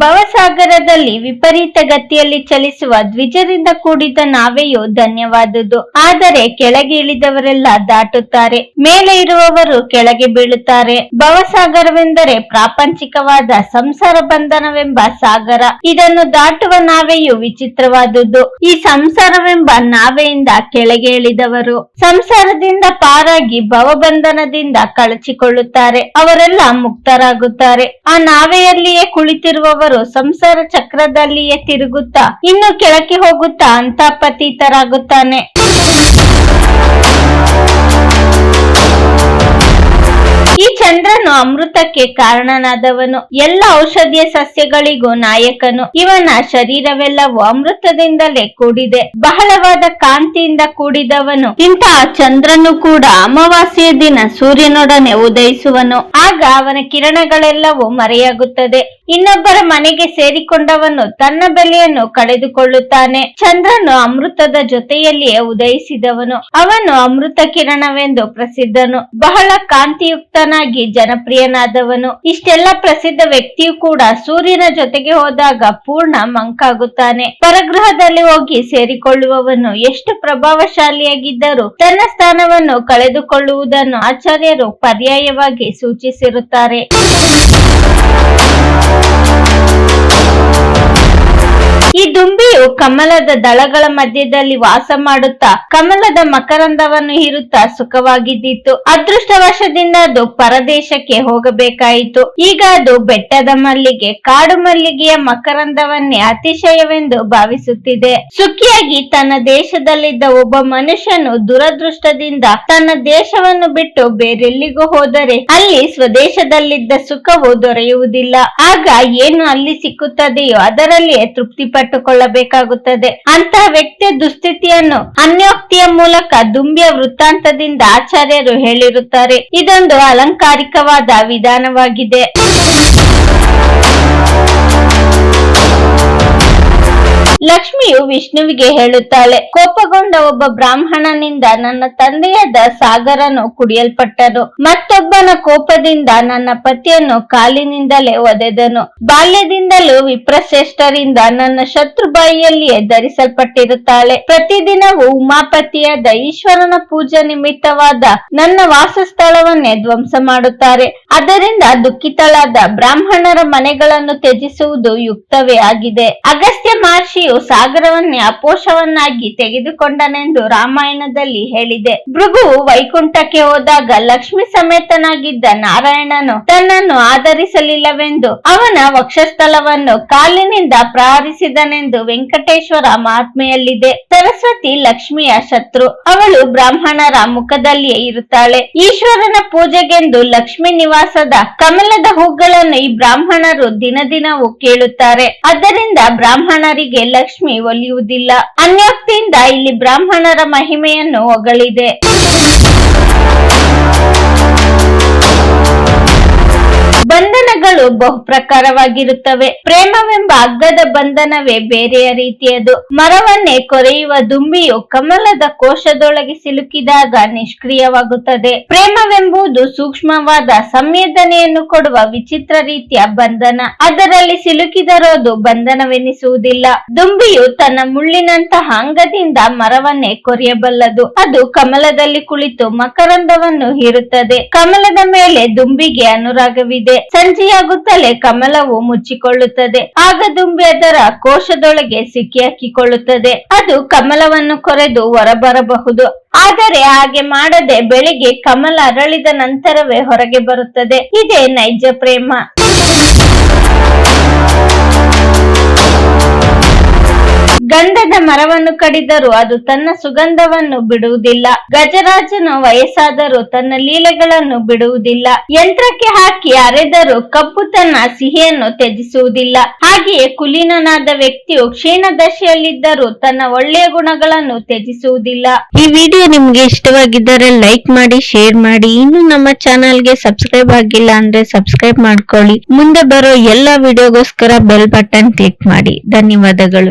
ಭವಸಾಗರದಲ್ಲಿ ವಿಪರೀತ ಗತಿಯಲ್ಲಿ ಚಲಿಸುವ ದ್ವಿಜರಿಂದ ಕೂಡಿದ ನಾವೆಯು ಧನ್ಯವಾದುದು ಆದರೆ ಕೆಳಗೆ ಇಳಿದವರೆಲ್ಲ ದಾಟುತ್ತಾರೆ. ಮೇಲೆ ಇರುವವರು ಕೆಳಗೆ ಬೀಳುತ್ತಾರೆ. ಭವಸಾಗರವೆಂದರೆ ಪ್ರಾಪಂಚಿಕವಾದ ಸಂಸಾರ ಬಂಧನವೆಂಬ ಸಾಗರ. ಇದನ್ನು ದಾಟುವ ನಾವೆಯು ವಿಚಿತ್ರವಾದುದು ಈ ಸಂಸಾರವೆಂಬ ನಾವೆಯಿಂದ ಕೆಳಗೆ ಇಳಿದವರು. ಸಂಸಾರದಿಂದ ಪಾರಾಗಿ ಭವಬಂಧನದಿಂದ ಕಳಚಿಕೊಳ್ಳುತ್ತಾರೆ. ಅವರೆಲ್ಲ ಮುಕ್ತರಾಗುತ್ತಾರೆ. ಆ ನಾವೆಯಲ್ಲಿಯೇ ಕುಳಿತಿರುವವರು ಸಂಸಾರ ಚಕ್ರದಲ್ಲಿಯೇ ತಿರುಗುತ್ತಾ ಇನ್ನು ಕೆಳಕ್ಕೆ ಹೋಗುತ್ತಾ ಅಂತ ಪತೀತರಾಗುತ್ತಾನೆ. ಈ ಚಂದ್ರನು ಅಮೃತಕ್ಕೆ ಕಾರಣನಾದವನು. ಎಲ್ಲ ಔಷಧೀಯ ಸಸ್ಯಗಳಿಗೂ ನಾಯಕನು. ಇವನ ಶರೀರವೆಲ್ಲವೂ ಅಮೃತದಿಂದಲೇ ಕೂಡಿದೆ. ಬಹಳವಾದ ಕಾಂತಿಯಿಂದ ಕೂಡಿದವನು. ಇಂತಹ ಚಂದ್ರನು ಕೂಡ ಅಮಾವಾಸ್ಯೆಯ ದಿನ ಸೂರ್ಯನೊಡನೆ ಉದಯಿಸುವನು. ಆಗ ಅವನ ಕಿರಣಗಳೆಲ್ಲವೂ ಮರೆಯಾಗುತ್ತದೆ. ಇನ್ನೊಬ್ಬರ ಮನೆಗೆ ಸೇರಿಕೊಂಡವನು ತನ್ನ ಬೆಲೆಯನ್ನು ಕಳೆದುಕೊಳ್ಳುತ್ತಾನೆ. ಚಂದ್ರನು ಅಮೃತದ ಜೊತೆಯಲ್ಲಿಯೇ ಉದಯಿಸಿದವನು. ಅವನು ಅಮೃತ ಕಿರಣವೆಂದು ಪ್ರಸಿದ್ಧನು. ಬಹಳ ಕಾಂತಿಯುಕ್ತನಾಗಿ ಜನಪ್ರಿಯನಾದವನು. ಇಷ್ಟೆಲ್ಲ ಪ್ರಸಿದ್ಧ ವ್ಯಕ್ತಿಯು ಕೂಡ ಸೂರ್ಯನ ಜೊತೆಗೆ ಹೋದಾಗ ಪೂರ್ಣ ಮಂಕಾಗುತ್ತಾನೆ. ಪರಗೃಹದಲ್ಲಿ ಹೋಗಿ ಸೇರಿಕೊಳ್ಳುವವನು ಎಷ್ಟು ಪ್ರಭಾವಶಾಲಿಯಾಗಿದ್ದರೂ ತನ್ನ ಸ್ಥಾನವನ್ನು ಕಳೆದುಕೊಳ್ಳುವುದನ್ನು ಆಚಾರ್ಯರು ಪರ್ಯಾಯವಾಗಿ ಸೂಚಿಸಿರುತ್ತಾರೆ. ಈ ಕಮಲದ ದಳಗಳ ಮಧ್ಯದಲ್ಲಿ ವಾಸ ಮಾಡುತ್ತಾ ಕಮಲದ ಮಕರಂದವನ್ನು ಹೀರುತ್ತಾ ಸುಖವಾಗಿದ್ದಿತ್ತು ಅದೃಷ್ಟವಶದಿಂದ ಅದು ಪರದೇಶಕ್ಕೆ ಹೋಗಬೇಕಾಯಿತು. ಈಗ ಅದು ಬೆಟ್ಟದ ಮಲ್ಲಿಗೆ, ಕಾಡು ಮಲ್ಲಿಗೆಯ ಮಕರಂದವನ್ನೇ ಅತಿಶಯವೆಂದು ಭಾವಿಸುತ್ತಿದೆ. ಸುಖಿಯಾಗಿ ತನ್ನ ದೇಶದಲ್ಲಿದ್ದ ಒಬ್ಬ ಮನುಷ್ಯನು ದುರದೃಷ್ಟದಿಂದ ತನ್ನ ದೇಶವನ್ನು ಬಿಟ್ಟು ಬೇರೆಲ್ಲಿಗೂ ಹೋದರೆ ಅಲ್ಲಿ ಸ್ವದೇಶದಲ್ಲಿದ್ದ ಸುಖವು ದೊರೆಯುವುದಿಲ್ಲ. ಆಗ ಏನು ಅಲ್ಲಿ ಸಿಕ್ಕುತ್ತದೆಯೋ ಅದರಲ್ಲಿಯೇ ತೃಪ್ತಿ ಪಟ್ಟುಕೊಳ್ಳಬೇಕಾಗುತ್ತದೆ ಅಂತಹ ವ್ಯಕ್ತಿಯ ದುಸ್ಥಿತಿಯನ್ನು ಅನ್ಯೋಕ್ತಿಯ ಮೂಲಕ ದುಂಬಿಯ ವೃತ್ತಾಂತದಿಂದ ಆಚಾರ್ಯರು ಹೇಳಿರುತ್ತಾರೆ. ಇದೊಂದು ಅಲಂಕಾರಿಕವಾದ ವಿಧಾನವಾಗಿದೆ. ಲಕ್ಷ್ಮಿಯು ವಿಷ್ಣುವಿಗೆ ಹೇಳುತ್ತಾಳೆ, ಕೋಪಗೊಂಡ ಒಬ್ಬ ಬ್ರಾಹ್ಮಣನಿಂದ ನನ್ನ ತಂದೆಯಾದ ಸಾಗರನು ಕುಡಿಯಲ್ಪಟ್ಟನು. ಮತ್ತೊಬ್ಬನ ಕೋಪದಿಂದ ನನ್ನ ಪತಿಯನ್ನು ಕಾಲಿನಿಂದಲೇ ಒದೆದನು. ಬಾಲ್ಯದಿಂದಲೂ ವಿಪ್ರಶ್ರೇಷ್ಠರಿಂದ ನನ್ನ ಶತ್ರು ಬಾಯಿಯಲ್ಲಿಯೇ ಧರಿಸಲ್ಪಟ್ಟಿರುತ್ತಾಳೆ. ಪ್ರತಿದಿನವೂ ಉಮಾಪತಿಯಾದ ಈಶ್ವರನ ಪೂಜಾ ನಿಮಿತ್ತವಾದ ನನ್ನ ವಾಸಸ್ಥಳವನ್ನೇ ಧ್ವಂಸ ಮಾಡುತ್ತಾರೆ. ಅದರಿಂದ ದುಃಖಿತಳಾದ ಬ್ರಾಹ್ಮಣರ ಮನೆಗಳನ್ನು ತ್ಯಜಿಸುವುದು ಯುಕ್ತವೇ ಆಗಿದೆ. ಅಗಸ್ತ್ಯ ಮಹರ್ಷಿಯು ಸಾಗರವನ್ನೇ ಅಪೋಷವನ್ನಾಗಿ ತೆಗೆದುಕೊಂಡನೆಂದು ರಾಮಾಯಣದಲ್ಲಿ ಹೇಳಿದೆ. ಭೃಗುವು ವೈಕುಂಠಕ್ಕೆ ಹೋದಾಗ ಲಕ್ಷ್ಮಿ ಸಮೇತನಾಗಿದ್ದ ನಾರಾಯಣನು ತನ್ನನ್ನು ಆಧರಿಸಲಿಲ್ಲವೆಂದು ಅವನ ವಕ್ಷಸ್ಥಳವನ್ನು ಕಾಲಿನಿಂದ ಪ್ರಹರಿಸಿದನೆಂದು ವೆಂಕಟೇಶ್ವರ ಮಹಾತ್ಮೆಯಲ್ಲಿದೆ ಸರಸ್ವತಿ ಲಕ್ಷ್ಮಿಯ ಶತ್ರು. ಅವಳು ಬ್ರಾಹ್ಮಣರ ಮುಖದಲ್ಲಿಯೇ ಇರುತ್ತಾಳೆ. ಈಶ್ವರನ ಪೂಜೆಗೆಂದು ಲಕ್ಷ್ಮಿ ನಿವಾಸದ ಕಮಲದ ಹೂಗಳನ್ನು ಈ ಬ್ರಾಹ್ಮಣರು ದಿನ ದಿನವೂ ಕೇಳುತ್ತಾರೆ. ಅದರಿಂದ ಬ್ರಾಹ್ಮಣರಿಗೆ ಲಕ್ಷ್ಮಿ ಒಲಿಯುವುದಿಲ್ಲ. ಅನ್ಯೋಕ್ತಿಯಿಂದ ಇಲ್ಲಿ ಬ್ರಾಹ್ಮಣರ ಮಹಿಮೆಯನ್ನು ಹೊಗಳಿದೆ. ಬಂಧನಗಳು ಬಹು ಪ್ರಕಾರವಾಗಿರುತ್ತವೆ ಪ್ರೇಮವೆಂಬ ಅಗ್ಗದ ಬಂಧನವೇ ಬೇರೆಯ ರೀತಿಯದು. ಮರವನ್ನೇ ಕೊರೆಯುವ ದುಂಬಿಯು ಕಮಲದ ಕೋಶದೊಳಗೆ ಸಿಲುಕಿದಾಗ ನಿಷ್ಕ್ರಿಯವಾಗುತ್ತದೆ. ಪ್ರೇಮವೆಂಬುದು ಸೂಕ್ಷ್ಮವಾದ ಸಂವೇದನೆಯನ್ನು ಕೊಡುವ ವಿಚಿತ್ರ ರೀತಿಯ ಬಂಧನ. ಅದರಲ್ಲಿ ಸಿಲುಕಿದರೋದು ಬಂಧನವೆನಿಸುವುದಿಲ್ಲ. ದುಂಬಿಯು ತನ್ನ ಮುಳ್ಳಿನಂತಹ ಅಂಗದಿಂದ ಮರವನ್ನೇ ಕೊರೆಯಬಲ್ಲದು. ಅದು ಕಮಲದಲ್ಲಿ ಕುಳಿತು ಮಕರಂದವನ್ನು ಹೀರುತ್ತದೆ. ಕಮಲದ ಮೇಲೆ ದುಂಬಿಗೆ ಅನುರಾಗವಿದೆ. ಸಂಜೆಯಾಗುತ್ತಲೇ ಕಮಲವು ಮುಚ್ಚಿಕೊಳ್ಳುತ್ತದೆ. ಆಗ ದುಂಬಿ ಅದರ ಕೋಶದೊಳಗೆ ಸಿಕ್ಕಿ ಹಾಕಿಕೊಳ್ಳುತ್ತದೆ ಅದು ಕಮಲವನ್ನು ಕೊರೆದು ಹೊರಬರಬಹುದು. ಆದರೆ ಹಾಗೆ ಮಾಡದೆ ಬೆಳಿಗ್ಗೆ ಕಮಲ ಅರಳಿದ ನಂತರವೇ ಹೊರಗೆ ಬರುತ್ತದೆ. ಇದೇ ನೈಜ ಪ್ರೇಮ. ಗಂಧದ ಮರವನ್ನು ಕಡಿದರೂ ಅದು ತನ್ನ ಸುಗಂಧವನ್ನು ಬಿಡುವುದಿಲ್ಲ. ಗಜರಾಜನು ವಯಸ್ಸಾದರೂ ತನ್ನ ಲೀಲೆಗಳನ್ನು ಬಿಡುವುದಿಲ್ಲ. ಯಂತ್ರಕ್ಕೆ ಹಾಕಿ ಅರೆದರೂ ಕಬ್ಬು ತನ್ನ ಸಿಹಿಯನ್ನು ತ್ಯಜಿಸುವುದಿಲ್ಲ. ಹಾಗೆಯೇ ಕುಲೀನನಾದ ವ್ಯಕ್ತಿಯು ಕ್ಷೀಣದಶೆಯಲ್ಲಿದ್ದರೂ ತನ್ನ ಒಳ್ಳೆಯ ಗುಣಗಳನ್ನು ತ್ಯಜಿಸುವುದಿಲ್ಲ. ಈ ವಿಡಿಯೋ ನಿಮ್ಗೆ ಇಷ್ಟವಾಗಿದ್ದರೆ ಲೈಕ್ ಮಾಡಿ, ಶೇರ್ ಮಾಡಿ. ಇನ್ನು ನಮ್ಮ ಚಾನಲ್ಗೆ ಸಬ್ಸ್ಕ್ರೈಬ್ ಆಗಿಲ್ಲ ಅಂದ್ರೆ ಸಬ್ಸ್ಕ್ರೈಬ್ ಮಾಡ್ಕೊಳ್ಳಿ. ಮುಂದೆ ಬರೋ ಎಲ್ಲಾ ವಿಡಿಯೋಗೋಸ್ಕರ ಬೆಲ್ ಬಟನ್ ಕ್ಲಿಕ್ ಮಾಡಿ. ಧನ್ಯವಾದಗಳು.